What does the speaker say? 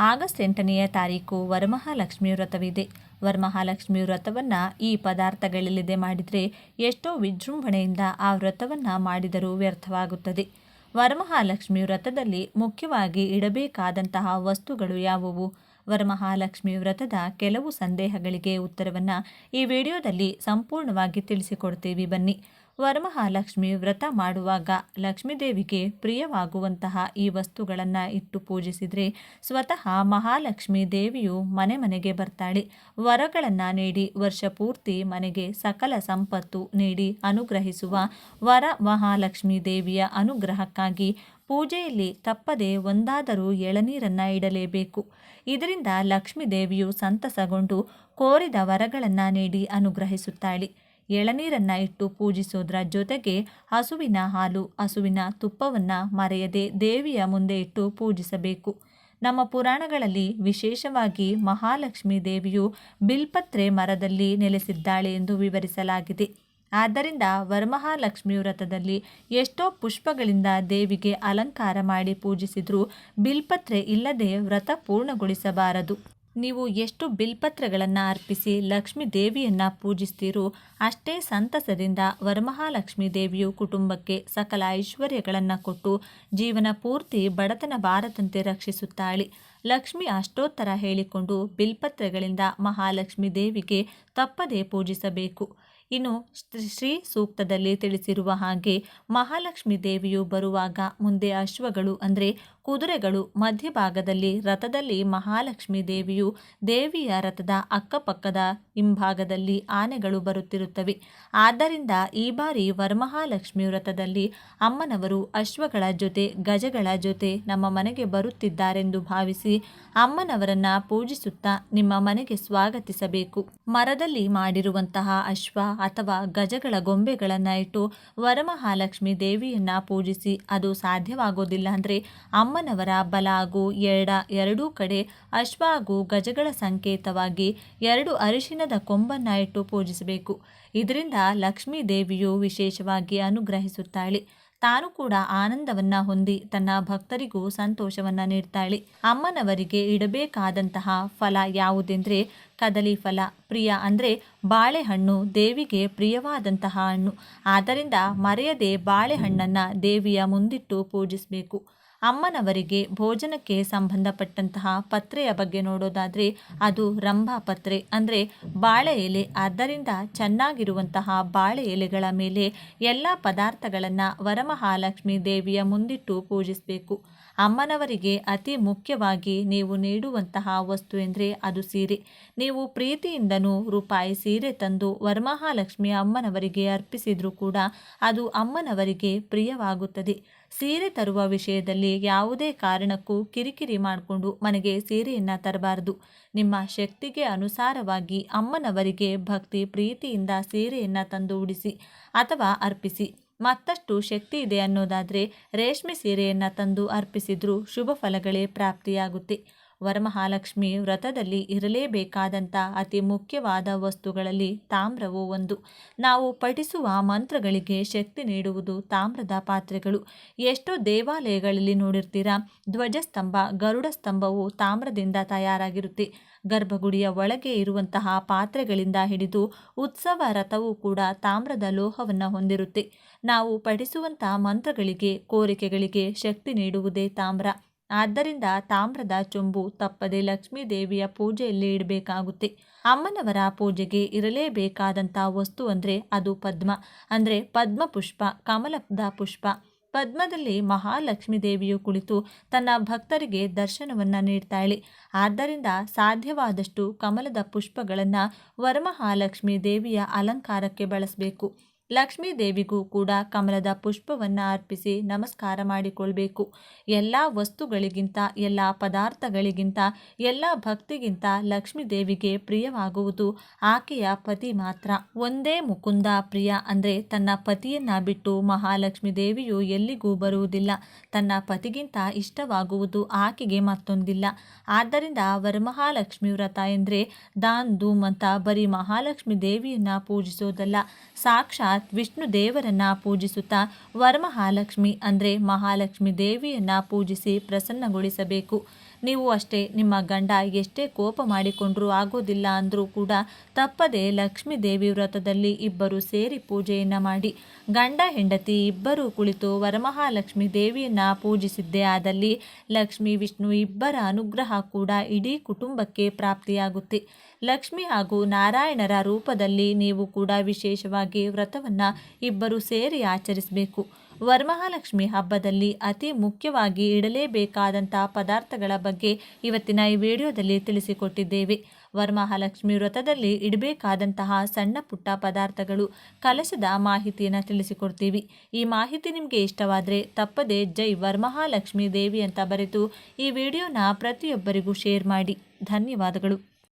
August ಎಂಟನೆಯ ತಾರೀಕು ವರಮಹಾಲಕ್ಷ್ಮಿ ವ್ರತವಿದೆ. ವರಮಹಾಲಕ್ಷ್ಮಿ ವ್ರತವನ್ನು ಈ ಪದಾರ್ಥಗಳಲ್ಲಿದೆ ಮಾಡಿದರೆ ಎಷ್ಟೋ ವಿಜೃಂಭಣೆಯಿಂದ ಆ ವ್ರತವನ್ನು ಮಾಡಿದರೂ ವ್ಯರ್ಥವಾಗುತ್ತದೆ. ವರಮಹಾಲಕ್ಷ್ಮಿ ವ್ರತದಲ್ಲಿ ಮುಖ್ಯವಾಗಿ ಇಡಬೇಕಾದಂತಹ ವಸ್ತುಗಳು ಯಾವುವು? ವರಮಹಾಲಕ್ಷ್ಮಿ ವ್ರತದ ಕೆಲವು ಸಂದೇಹಗಳಿಗೆ ಉತ್ತರವನ್ನು ಈ ವಿಡಿಯೋದಲ್ಲಿ ಸಂಪೂರ್ಣವಾಗಿ ತಿಳಿಸಿಕೊಡ್ತೀವಿ ಬನ್ನಿ. ವರಮಹಾಲಕ್ಷ್ಮಿ ವ್ರತ ಮಾಡುವಾಗ ಲಕ್ಷ್ಮೀದೇವಿಗೆ ಪ್ರಿಯವಾಗುವಂತಹ ಈ ವಸ್ತುಗಳನ್ನು ಇಟ್ಟು ಪೂಜಿಸಿದರೆ ಸ್ವತಃ ಮಹಾಲಕ್ಷ್ಮೀ ದೇವಿಯು ಮನೆ ಮನೆಗೆ ಬರ್ತಾಳೆ. ವರಗಳನ್ನು ನೀಡಿ ವರ್ಷ ಪೂರ್ತಿ ಮನೆಗೆ ಸಕಲ ಸಂಪತ್ತು ನೀಡಿ ಅನುಗ್ರಹಿಸುವ ವರ ಮಹಾಲಕ್ಷ್ಮೀ ದೇವಿಯ ಅನುಗ್ರಹಕ್ಕಾಗಿ ಪೂಜೆಯಲ್ಲಿ ತಪ್ಪದೆ ಒಂದಾದರೂ ಎಳನೀರನ್ನು ಇಡಲೇಬೇಕು. ಇದರಿಂದ ಲಕ್ಷ್ಮೀ ದೇವಿಯು ಸಂತಸಗೊಂಡು ಕೋರಿದ ವರಗಳನ್ನು ನೀಡಿ ಅನುಗ್ರಹಿಸುತ್ತಾಳೆ. ಎಳನೀರನ್ನು ಇಟ್ಟು ಪೂಜಿಸೋದ್ರ ಜೊತೆಗೆ ಹಸುವಿನ ಹಾಲು, ಹಸುವಿನ ತುಪ್ಪವನ್ನು ಮರೆಯದೆ ದೇವಿಯ ಮುಂದೆ ಇಟ್ಟು ಪೂಜಿಸಬೇಕು. ನಮ್ಮ ಪುರಾಣಗಳಲ್ಲಿ ವಿಶೇಷವಾಗಿ ಮಹಾಲಕ್ಷ್ಮೀ ದೇವಿಯು ಬಿಲ್ಪತ್ರೆ ಮರದಲ್ಲಿ ನೆಲೆಸಿದ್ದಾಳೆ ಎಂದು ವಿವರಿಸಲಾಗಿದೆ. ಆದ್ದರಿಂದ ವರಮಹಾಲಕ್ಷ್ಮಿ ವ್ರತದಲ್ಲಿ ಎಷ್ಟೋ ಪುಷ್ಪಗಳಿಂದ ದೇವಿಗೆ ಅಲಂಕಾರ ಮಾಡಿ ಪೂಜಿಸಿದರೂ ಬಿಲ್ಪತ್ರೆ ಇಲ್ಲದೆ ವ್ರತ ಪೂರ್ಣಗೊಳಿಸಬಾರದು. ನೀವು ಎಷ್ಟು ಬಿಲ್ಪತ್ರೆಗಳನ್ನು ಅರ್ಪಿಸಿ ಲಕ್ಷ್ಮಿ ದೇವಿಯನ್ನು ಪೂಜಿಸ್ತೀರೋ ಅಷ್ಟೇ ಸಂತಸದಿಂದ ವರಮಹಾಲಕ್ಷ್ಮಿ ದೇವಿಯು ಕುಟುಂಬಕ್ಕೆ ಸಕಲ ಐಶ್ವರ್ಯಗಳನ್ನು ಕೊಟ್ಟು ಜೀವನ ಪೂರ್ತಿ ಬಡತನ ಬಾರದಂತೆ ರಕ್ಷಿಸುತ್ತಾಳೆ. ಲಕ್ಷ್ಮಿ ಅಷ್ಟೋತ್ತರ ಹೇಳಿಕೊಂಡು ಬಿಲ್ಪತ್ರೆಗಳಿಂದ ಮಹಾಲಕ್ಷ್ಮಿ ದೇವಿಗೆ ತಪ್ಪದೇ ಪೂಜಿಸಬೇಕು. ಇನ್ನು ಶ್ರೀ ಸೂಕ್ತದಲ್ಲಿ ತಿಳಿಸಿರುವ ಹಾಗೆ ಮಹಾಲಕ್ಷ್ಮಿ ದೇವಿಯು ಬರುವಾಗ ಮುಂದೆ ಅಶ್ವಗಳು ಅಂದರೆ ಕುದುರೆಗಳು ಮಧ್ಯಭಾಗದಲ್ಲಿ ರಥದಲ್ಲಿ ಮಹಾಲಕ್ಷ್ಮಿ ದೇವಿಯು ದೇವಿಯ ರಥದ ಅಕ್ಕಪಕ್ಕದ ಹಿಂಭಾಗದಲ್ಲಿ ಆನೆಗಳು ಬರುತ್ತಿರುತ್ತವೆ. ಆದ್ದರಿಂದ ಈ ಬಾರಿ ವರಮಹಾಲಕ್ಷ್ಮಿ ವ್ರತದಲ್ಲಿ ಅಮ್ಮನವರು ಅಶ್ವಗಳ ಜೊತೆ, ಗಜಗಳ ಜೊತೆ ನಮ್ಮ ಮನೆಗೆ ಬರುತ್ತಿದ್ದಾರೆಂದು ಭಾವಿಸಿ ಅಮ್ಮನವರನ್ನ ಪೂಜಿಸುತ್ತಾ ನಿಮ್ಮ ಮನೆಗೆ ಸ್ವಾಗತಿಸಬೇಕು. ಮರದಲ್ಲಿ ಮಾಡಿರುವಂತಹ ಅಶ್ವ ಅಥವಾ ಗಜಗಳ ಗೊಂಬೆಗಳನ್ನು ಇಟ್ಟು ವರಮಹಾಲಕ್ಷ್ಮಿ ದೇವಿಯನ್ನು ಪೂಜಿಸಿ ಅದು ಸಾಧ್ಯವಾಗೋದಿಲ್ಲ ಅಂದರೆ ಅಮ್ಮನವರ ಬಲ ಹಾಗೂ ಎಡ ಎರಡೂ ಕಡೆ ಅಶ್ವ ಹಾಗೂ ಗಜಗಳ ಸಂಕೇತವಾಗಿ ಎರಡು ಅರಿಶಿನದ ಕೊಂಬನ್ನು ಇಟ್ಟು ಪೂಜಿಸಬೇಕು. ಇದರಿಂದ ಲಕ್ಷ್ಮೀ ದೇವಿಯು ವಿಶೇಷವಾಗಿ ಅನುಗ್ರಹಿಸುತ್ತಾಳೆ. ತಾನು ಕೂಡ ಆನಂದವನ್ನ ಹೊಂದಿ ತನ್ನ ಭಕ್ತರಿಗೂ ಸಂತೋಷವನ್ನ ನೀಡ್ತಾಳೆ. ಅಮ್ಮನವರಿಗೆ ಇಡಬೇಕಾದಂತಹ ಫಲ ಯಾವುದೆಂದರೆ ಕದಲಿ ಫಲ. ಪ್ರಿಯ ಅಂದರೆ ಬಾಳೆಹಣ್ಣು ದೇವಿಗೆ ಪ್ರಿಯವಾದಂತಹ ಹಣ್ಣು. ಆದ್ದರಿಂದ ಮರೆಯದೆ ಬಾಳೆಹಣ್ಣನ್ನು ದೇವಿಯ ಮುಂದಿಟ್ಟು ಪೂಜಿಸಬೇಕು. ಅಮ್ಮನವರಿಗೆ ಭೋಜನಕ್ಕೆ ಸಂಬಂಧಪಟ್ಟಂತಹ ಪತ್ರೆಯ ಬಗ್ಗೆ ನೋಡೋದಾದರೆ ಅದು ರಂಭಾ ಪತ್ರೆ. ಅಂದರೆ ಬಾಳೆ ಎಲೆ, ಆದ್ದರಿಂದ ಚೆನ್ನಾಗಿರುವಂತಹ ಬಾಳೆ ಎಲೆಗಳ ಮೇಲೆ ಎಲ್ಲ ಪದಾರ್ಥಗಳನ್ನು ವರಮಹಾಲಕ್ಷ್ಮಿ ದೇವಿಯ ಮುಂದಿಟ್ಟು ಪೂಜಿಸಬೇಕು. ಅಮ್ಮನವರಿಗೆ ಅತಿ ಮುಖ್ಯವಾಗಿ ನೀವು ನೀಡುವಂತಹ ವಸ್ತು ಎಂದರೆ ಅದು ಸೀರೆ. ನೀವು ಪ್ರೀತಿಯಿಂದನೂ ರೂಪಾಯಿ ಸೀರೆ ತಂದು ವರಮಹಾಲಕ್ಷ್ಮಿ ಅಮ್ಮನವರಿಗೆ ಅರ್ಪಿಸಿದರೂ ಕೂಡ ಅದು ಅಮ್ಮನವರಿಗೆ ಪ್ರಿಯವಾಗುತ್ತದೆ. ಸೀರೆ ತರುವ ವಿಷಯದಲ್ಲಿ ಯಾವುದೇ ಕಾರಣಕ್ಕೂ ಕಿರಿಕಿರಿ ಮಾಡಿಕೊಂಡು ಮನೆಗೆ ಸೀರೆಯನ್ನು ತರಬಾರದು. ನಿಮ್ಮ ಶಕ್ತಿಗೆ ಅನುಸಾರವಾಗಿ ಅಮ್ಮನವರಿಗೆ ಭಕ್ತಿ ಪ್ರೀತಿಯಿಂದ ಸೀರೆಯನ್ನು ತಂದು ಉಡಿಸಿ ಅಥವಾ ಅರ್ಪಿಸಿ. ಮತ್ತಷ್ಟು ಶಕ್ತಿ ಇದೆ ಅನ್ನೋದಾದರೆ ರೇಷ್ಮೆ ಸೀರೆಯನ್ನು ತಂದು ಅರ್ಪಿಸಿದ್ರೂ ಶುಭ ಫಲಗಳೇ ಪ್ರಾಪ್ತಿಯಾಗುತ್ತೆ. ವರಮಹಾಲಕ್ಷ್ಮಿ ವ್ರತದಲ್ಲಿ ಇರಲೇಬೇಕಾದಂಥ ಅತಿ ಮುಖ್ಯವಾದ ವಸ್ತುಗಳಲ್ಲಿ ತಾಮ್ರವು ಒಂದು. ನಾವು ಪಠಿಸುವ ಮಂತ್ರಗಳಿಗೆ ಶಕ್ತಿ ನೀಡುವುದು ತಾಮ್ರದ ಪಾತ್ರೆಗಳು. ಎಷ್ಟೋ ದೇವಾಲಯಗಳಲ್ಲಿ ನೋಡಿರ್ತೀರಾ, ಧ್ವಜಸ್ತಂಭ ಗರುಡ ಸ್ತಂಭವು ತಾಮ್ರದಿಂದ ತಯಾರಾಗಿರುತ್ತೆ. ಗರ್ಭಗುಡಿಯ ಒಳಗೆ ಇರುವಂತಹ ಪಾತ್ರೆಗಳಿಂದ ಹಿಡಿದು ಉತ್ಸವ ರಥವೂ ಕೂಡ ತಾಮ್ರದ ಲೋಹವನ್ನು ಹೊಂದಿರುತ್ತೆ. ನಾವು ಪಠಿಸುವಂತಹ ಮಂತ್ರಗಳಿಗೆ, ಕೋರಿಕೆಗಳಿಗೆ ಶಕ್ತಿ ನೀಡುವುದೇ ತಾಮ್ರ. ಆದ್ದರಿಂದ ತಾಮ್ರದ ಚೊಂಬು ತಪ್ಪದೆ ಲಕ್ಷ್ಮೀ ದೇವಿಯ ಪೂಜೆಯಲ್ಲಿ ಇಡಬೇಕಾಗುತ್ತೆ. ಅಮ್ಮನವರ ಪೂಜೆಗೆ ಇರಲೇಬೇಕಾದಂಥ ವಸ್ತು ಅಂದರೆ ಅದು ಪದ್ಮ. ಅಂದರೆ ಪದ್ಮ ಪುಷ್ಪ, ಕಮಲದ ಪುಷ್ಪ. ಪದ್ಮದಲ್ಲಿ ಮಹಾಲಕ್ಷ್ಮೀ ದೇವಿಯು ಕುಳಿತು ತನ್ನ ಭಕ್ತರಿಗೆ ದರ್ಶನವನ್ನು ನೀಡ್ತಾಳೆ. ಆದ್ದರಿಂದ ಸಾಧ್ಯವಾದಷ್ಟು ಕಮಲದ ಪುಷ್ಪಗಳನ್ನು ವರಮಹಾಲಕ್ಷ್ಮೀ ದೇವಿಯ ಅಲಂಕಾರಕ್ಕೆ ಬಳಸಬೇಕು. ಲಕ್ಷ್ಮೀ ದೇವಿಗೂ ಕೂಡ ಕಮಲದ ಪುಷ್ಪವನ್ನು ಅರ್ಪಿಸಿ ನಮಸ್ಕಾರ ಮಾಡಿಕೊಳ್ಬೇಕು. ಎಲ್ಲ ವಸ್ತುಗಳಿಗಿಂತ, ಎಲ್ಲ ಪದಾರ್ಥಗಳಿಗಿಂತ, ಎಲ್ಲ ಭಕ್ತಿಗಿಂತ ಲಕ್ಷ್ಮೀ ದೇವಿಗೆ ಪ್ರಿಯವಾಗುವುದು ಆಕೆಯ ಪತಿ ಮಾತ್ರ. ಒಂದೇ ಮುಕುಂದ ಪ್ರಿಯ ಅಂದರೆ ತನ್ನ ಪತಿಯನ್ನ ಬಿಟ್ಟು ಮಹಾಲಕ್ಷ್ಮೀ ದೇವಿಯು ಎಲ್ಲಿಗೂ ಬರುವುದಿಲ್ಲ. ತನ್ನ ಪತಿಗಿಂತ ಇಷ್ಟವಾಗುವುದು ಆಕೆಗೆ ಮತ್ತೊಂದಿಲ್ಲ. ಆದ್ದರಿಂದ ವರಮಹಾಲಕ್ಷ್ಮಿ ವ್ರತ ಎಂದರೆ ದಾನ್, ಧೂಮ್ ಅಂತ ಬರೀ ಮಹಾಲಕ್ಷ್ಮಿ ದೇವಿಯನ್ನು ಪೂಜಿಸೋದಲ್ಲ. ಸಾಕ್ಷಾತ್ ವಿಷ್ಣು ದೇವರನ್ನ ಪೂಜಿಸುತ್ತಾ ವರಮಹಾಲಕ್ಷ್ಮಿ ಅಂದರೆ ಮಹಾಲಕ್ಷ್ಮಿ ದೇವಿಯನ್ನ ಪೂಜಿಸಿ ಪ್ರಸನ್ನಗೊಳಿಸಬೇಕು. ನೀವು ಅಷ್ಟೇ ನಿಮ್ಮ ಗಂಡ ಎಷ್ಟೇ ಕೋಪ ಮಾಡಿಕೊಂಡರೂ ಆಗೋದಿಲ್ಲ ಅಂದರೂ ಕೂಡ ತಪ್ಪದೆ ಲಕ್ಷ್ಮೀ ದೇವಿ ವ್ರತದಲ್ಲಿ ಇಬ್ಬರು ಸೇರಿ ಪೂಜೆಯನ್ನು ಮಾಡಿ. ಗಂಡ, ಹೆಂಡತಿ ಇಬ್ಬರೂ ಕುಳಿತು ವರಮಹಾಲಕ್ಷ್ಮಿ ದೇವಿಯನ್ನು ಪೂಜಿಸಿದ್ದೇ ಆದಲ್ಲಿ ಲಕ್ಷ್ಮಿ, ವಿಷ್ಣು ಇಬ್ಬರ ಅನುಗ್ರಹ ಕೂಡ ಇಡೀ ಕುಟುಂಬಕ್ಕೆ ಪ್ರಾಪ್ತಿಯಾಗುತ್ತೆ. ಲಕ್ಷ್ಮಿ ಹಾಗೂ ನಾರಾಯಣರ ರೂಪದಲ್ಲಿ ನೀವು ಕೂಡ ವಿಶೇಷವಾಗಿ ವ್ರತವನ್ನು ಇಬ್ಬರು ಸೇರಿ ಆಚರಿಸಬೇಕು. ವರಮಹಾಲಕ್ಷ್ಮಿ ಹಬ್ಬದಲ್ಲಿ ಅತಿ ಮುಖ್ಯವಾಗಿ ಇಡಲೇಬೇಕಾದಂಥ ಪದಾರ್ಥಗಳ ಬಗ್ಗೆ ಇವತ್ತಿನ ಈ ವಿಡಿಯೋದಲ್ಲಿ ತಿಳಿಸಿಕೊಟ್ಟಿದ್ದೇವೆ. ವರಮಹಾಲಕ್ಷ್ಮಿ ವ್ರತದಲ್ಲಿ ಇಡಬೇಕಾದಂತಹ ಸಣ್ಣ ಪುಟ್ಟ ಪದಾರ್ಥಗಳು ಕಲಶದ ಮಾಹಿತಿಯನ್ನು ತಿಳಿಸಿಕೊಡ್ತೀವಿ. ಈ ಮಾಹಿತಿ ನಿಮಗೆ ಇಷ್ಟವಾದರೆ ತಪ್ಪದೆ ಜೈ ವರಮಹಾಲಕ್ಷ್ಮಿ ದೇವಿ ಅಂತ ಬರೆತು ಈ ವಿಡಿಯೋನ ಪ್ರತಿಯೊಬ್ಬರಿಗೂ ಶೇರ್ ಮಾಡಿ. ಧನ್ಯವಾದಗಳು.